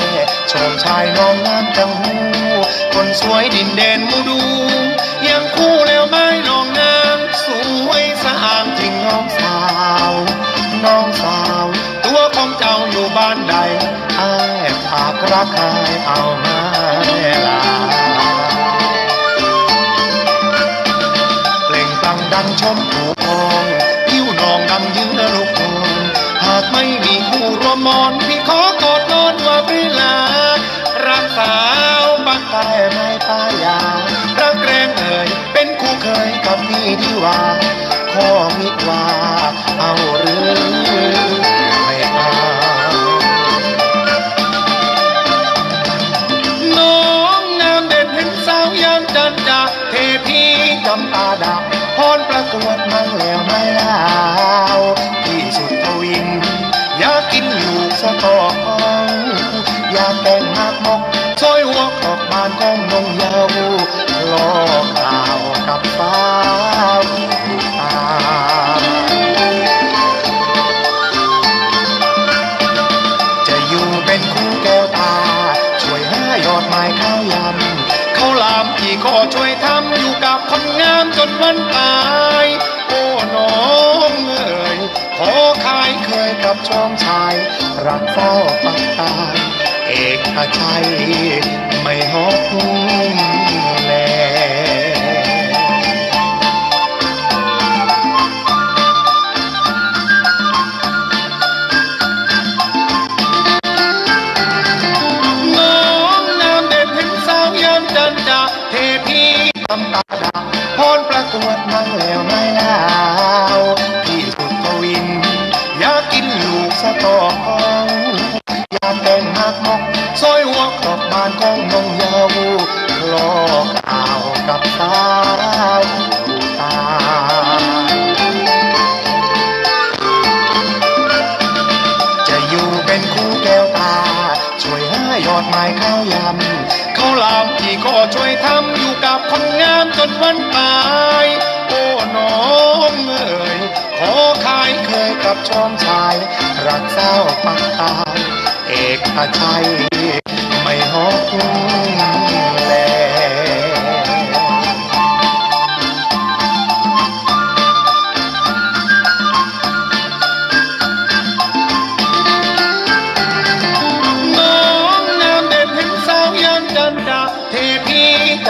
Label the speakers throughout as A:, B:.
A: ชาวปากใต้ชมชายน้องงามจังหู คนสวยดินแดนมูดู ยังคู่แล้วไม่น้องนางสวยสะอาดจริงน้องสาว น้องสาว ตัวของเจ้าอยู่บ้านใดอ้ายฝากรักใครเอามาลาเปล่งปลังดังชมผูาวบักแต่ไม่ตายารักแรงเอ่ยเป็นคู่เคยกับพี่ดีว่าข้อมิตรว่าเอาหรือไม่เอาน้องงามเด่นเห็นสาวยามจันจาเทพีจำปาดาพรประกวดมั่งแล้วไม่ลาวที่สุดทวิน คนงามจนวันตาย โอ้น้องเอ๋ยขอขายเคยกับชอมชาย รักเฝ้าปักตายเอกชัยไม่หอกแล น้อนเห็นสาวยามจันจาเทพีทำตาดาพรประกวดมั่งแล้วไม่ลาวที่สุดทวิน อยากกินลูกสะตอกอยากแต่งหักมกซอยหัวขอบบ้านของนงยาว์ลอกข่าวกับสาวตาจะอยู่เป็นคู่แก้วตาช่วยให้ยอดไม้ข้าวยาวหลามที่ก็ช่วยทำอยู่กับคนงามจนวันตาย โอ้น้องเอ๋ยขอขายเคยกับชอมชาย รักเศร้าปักตาย เอกชัยไม่หอก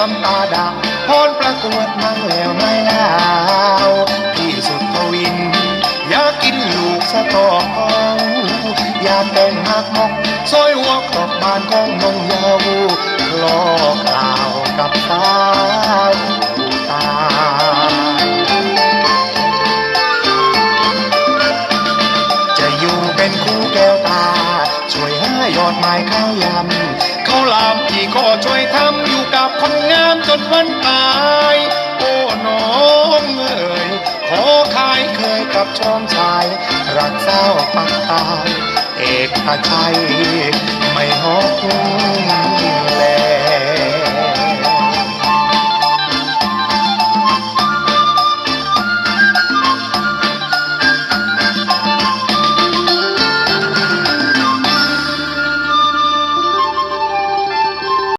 A: จำปาดาพรประกวดมั่งแล้วไม่ลาวที่สุดทวิน อยากกินลูกสะตอกอยากแต่งหักมกซอยหัวขอบบานของนงยาว์ลอกข่าวกับสาวตาจะอยู่เป็นคู่แก้วตา ช่วยให้ยอดไม้ข้าวยำ ข้าวหลามพี่ก็ช่วยทำอยู่กับคนงามจนวันตาย โอ้น้องเอ๋ยขอขายเคยกับชอมชาย รักเศร้าปักตาย เอกชัยไม่หอกแล